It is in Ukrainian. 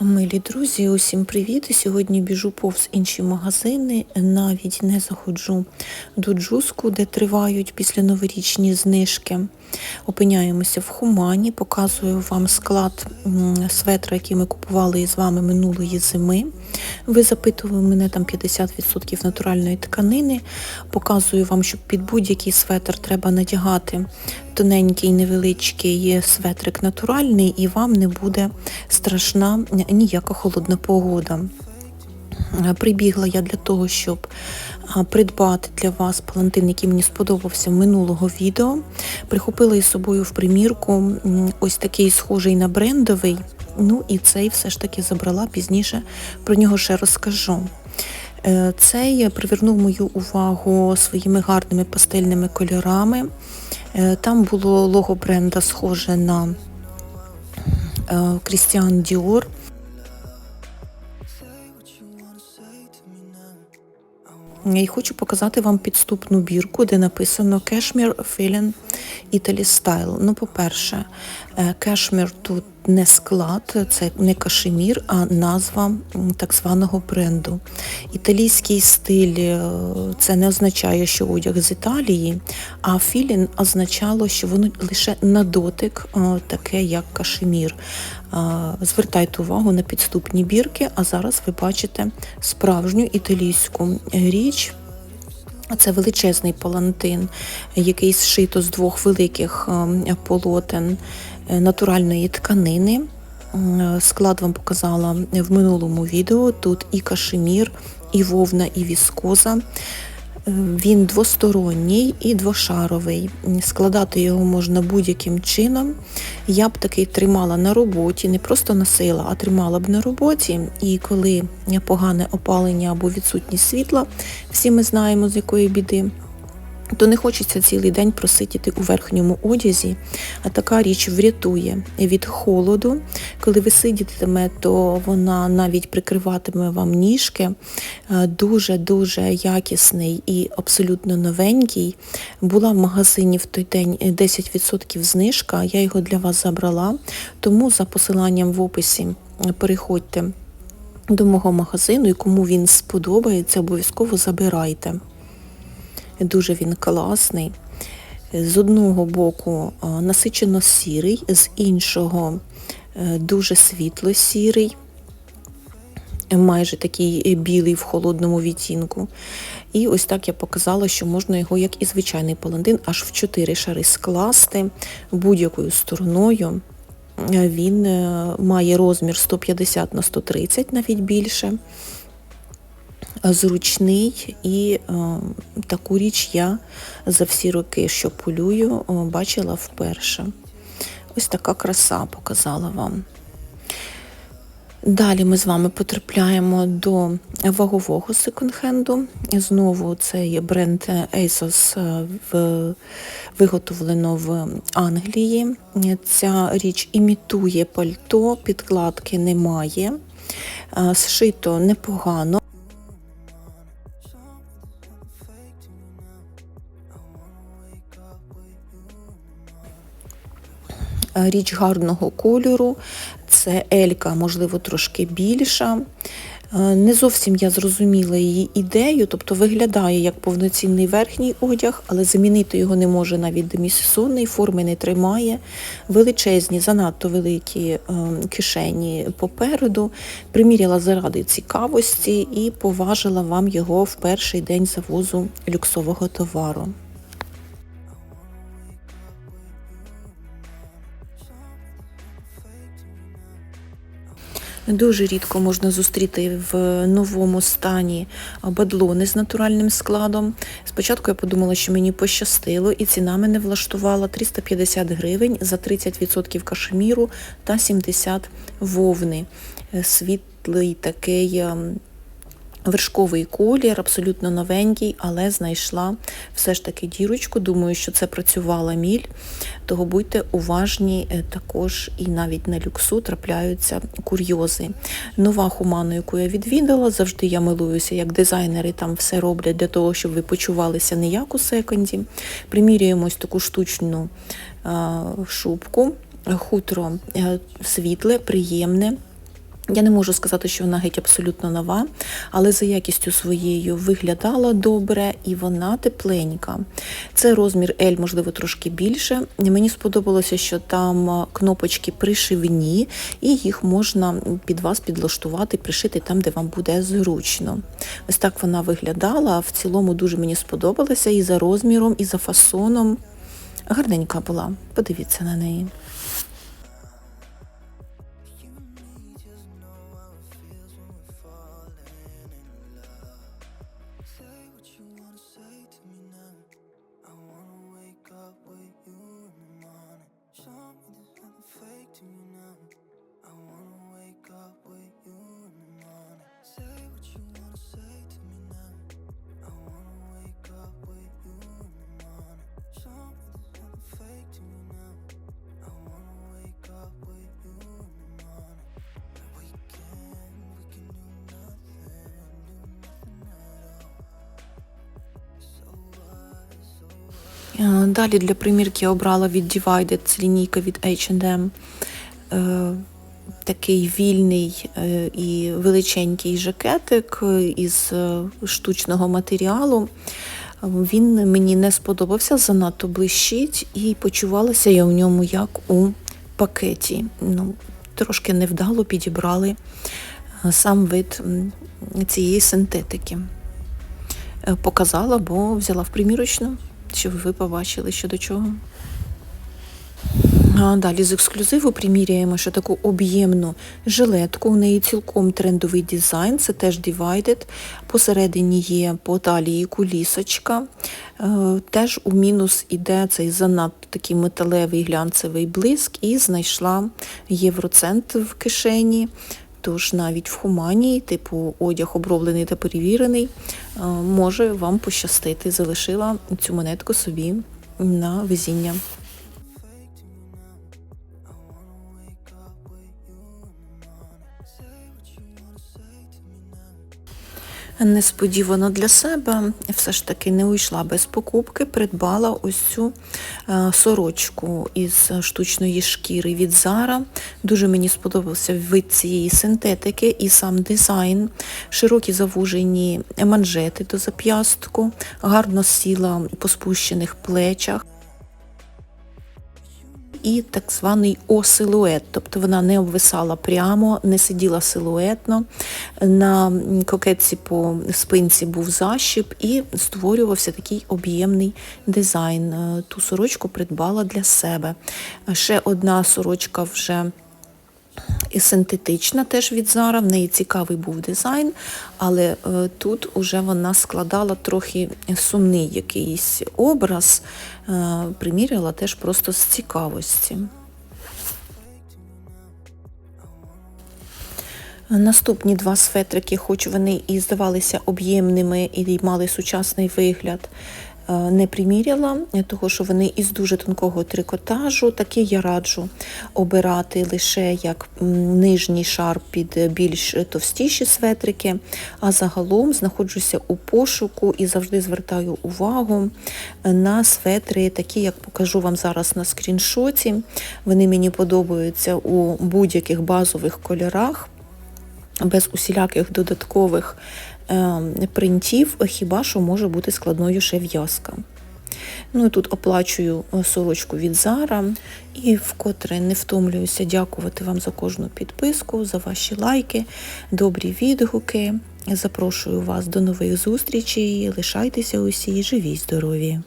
Милі друзі, усім привіт! Сьогодні біжу повз інші магазини, навіть не заходжу до Джуску, де тривають після новорічні знижки. Опиняємося в Хумані, показую вам склад светра, який ми купували із вами минулої зими. Ви запитували мене там 50% натуральної тканини. Показую вам, що під будь-який светр треба надягати тоненький невеличкий светрик натуральний, і вам не буде страшна ніяка холодна погода. Прибігла я для того, щоб придбати для вас палантин, який мені сподобався минулого відео. Прихопила із собою в примірку ось такий схожий на брендовий. Ну і цей все ж таки забрала пізніше, про нього ще розкажу. Е, Цей привернув мою увагу своїми гарними пастельними кольорами. Е, Там було лого бренда схоже на Крістіан Діор. І хочу показати вам підступну бірку, де написано Cashmere Feeling Italy Style. Ну, по-перше, кешмір тут не склад, це не кашемір, а назва так званого бренду. Італійський стиль е, це не означає, що одяг з Італії, а філін означало, що воно лише на дотик е, таке, як кашемір. Е, Звертайте увагу на підступні бірки, а зараз ви бачите справжню італійську річ. Це величезний палантин, який зшито з двох великих е, полотен натуральної тканини. Е, Склад вам показала в минулому відео. Тут і кашемір, і вовна, і віскоза. Е, Він двосторонній і двошаровий. Складати його можна будь-яким чином. Я б такий тримала на роботі, не просто носила, а тримала б на роботі. І коли погане опалення або відсутність світла, всі ми знаємо з якої біди. То не хочеться цілий день просидіти у верхньому одязі, а така річ врятує від холоду. Коли ви сидітиме, то вона навіть прикриватиме вам ніжки. Е, Дуже-дуже якісний і абсолютно новенький. Була в магазині в той день 10% знижка, я його для вас забрала, тому за посиланням в описі переходьте до мого магазину і кому він сподобається, обов'язково забирайте. Дуже він класний. З одного боку насичено сірий, з іншого е, дуже світло-сірий, майже такий е, білий в холодному відтінку. І ось так я показала, що можна його, як і звичайний палантин, аж в 4 шари скласти будь-якою стороною. Е, Він має розмір 150 на 130, навіть більше зручний і е, таку річ я за всі роки, що полюю, е, бачила вперше. Ось така краса показала вам. Далі ми з вами потрапляємо до вагового секонд-хенду. Знову це є бренд ASOS е, в, виготовлено в Англії. Ця річ імітує пальто, підкладки немає. Зшито непогано. Річ гарного кольору, це Елька, можливо, трошки більша. Е, Не зовсім я зрозуміла її ідею, тобто виглядає як повноцінний верхній одяг, але замінити його не може навіть демісезонний, форми не тримає. Величезні, занадто великі е, кишені попереду. Приміряла заради цікавості і поважила вам його в перший день завозу люксового товару. Дуже рідко можна зустріти в новому стані бадлони з натуральним складом. Спочатку я подумала, що мені пощастило, і ціна мене влаштувала 350 гривень за 30% кашеміру та 70 вовни. Світлий такий ем, Вершковий колір, абсолютно новенький, але знайшла все ж таки дірочку. Думаю, що це працювала міль, того будьте уважні е, також і навіть на люксу трапляються курйози. Нова хумана, яку я відвідала, завжди я милуюся, як дизайнери там все роблять для того, щоб ви почувалися не як у секонді. Примірюємось таку штучну шубку, хутро е, світле, приємне. Я не можу сказати, що вона геть абсолютно нова, але за якістю своєю виглядала добре і вона тепленька. Це розмір L, можливо, трошки більше. Мені сподобалося, що там кнопочки пришивні, і їх можна під вас підлаштувати, пришити там, де вам буде зручно. Ось так вона виглядала. В цілому дуже мені сподобалася і за розміром, і за фасоном. Гарненька була. Подивіться на неї. Далі для примірки я обрала від Divided, це лінійка від H&M. Такий вільний е, і величенький жакетик е, із е, штучного матеріалу. Він мені не сподобався, занадто блищить, і почувалася я в ньому як у пакеті. Ну, трошки невдало підібрали сам вид цієї синтетики. Показала, бо взяла в примірочну, щоб ви побачили, що до чого. А далі з ексклюзиву приміряємо ще таку об'ємну жилетку. У неї цілком трендовий дизайн, це теж Divided. Посередині є по талії кулісочка. Е, Теж у мінус іде цей занадто такий металевий глянцевий блиск і знайшла євроцент в кишені. Тож навіть в хумані, типу одяг оброблений та перевірений, е, може вам пощастити. Залишила цю монетку собі на везіння. Несподівано для себе все ж таки не уйшла без покупки, придбала ось цю е, сорочку із штучної шкіри від Zara. Дуже мені сподобався вид цієї синтетики і сам дизайн. Широкі завужені манжети до зап'ястку, гарно сіла по спущених плечах. І так званий О-силует, тобто вона не обвисала прямо, не сиділа силуетно. На кокетці по спинці був защіп і створювався такий об'ємний дизайн. Е, Ту сорочку придбала для себе. Ще одна сорочка вже і синтетична теж від Zara, в неї цікавий був дизайн, але е, тут уже вона складала трохи сумний якийсь образ, е, приміряла теж просто з цікавості. Наступні два светрики, хоч вони і здавалися об'ємними і мали сучасний вигляд, не приміряла, е, того що вони із дуже тонкого трикотажу. Такі я раджу обирати лише як нижній шар під більш товстіші светрики, а загалом знаходжуся у пошуку і завжди звертаю увагу на светри, такі, як покажу вам зараз на скріншоті. Вони мені подобаються у будь-яких базових кольорах без усіляких додаткових е, принтів, хіба що може бути складною ще в'язка. Ну і тут оплачую е, сорочку від Зара і вкотре не втомлююся дякувати вам за кожну підписку, за ваші лайки, добрі відгуки. Запрошую вас до нових зустрічей. Лишайтеся усі живі, здорові!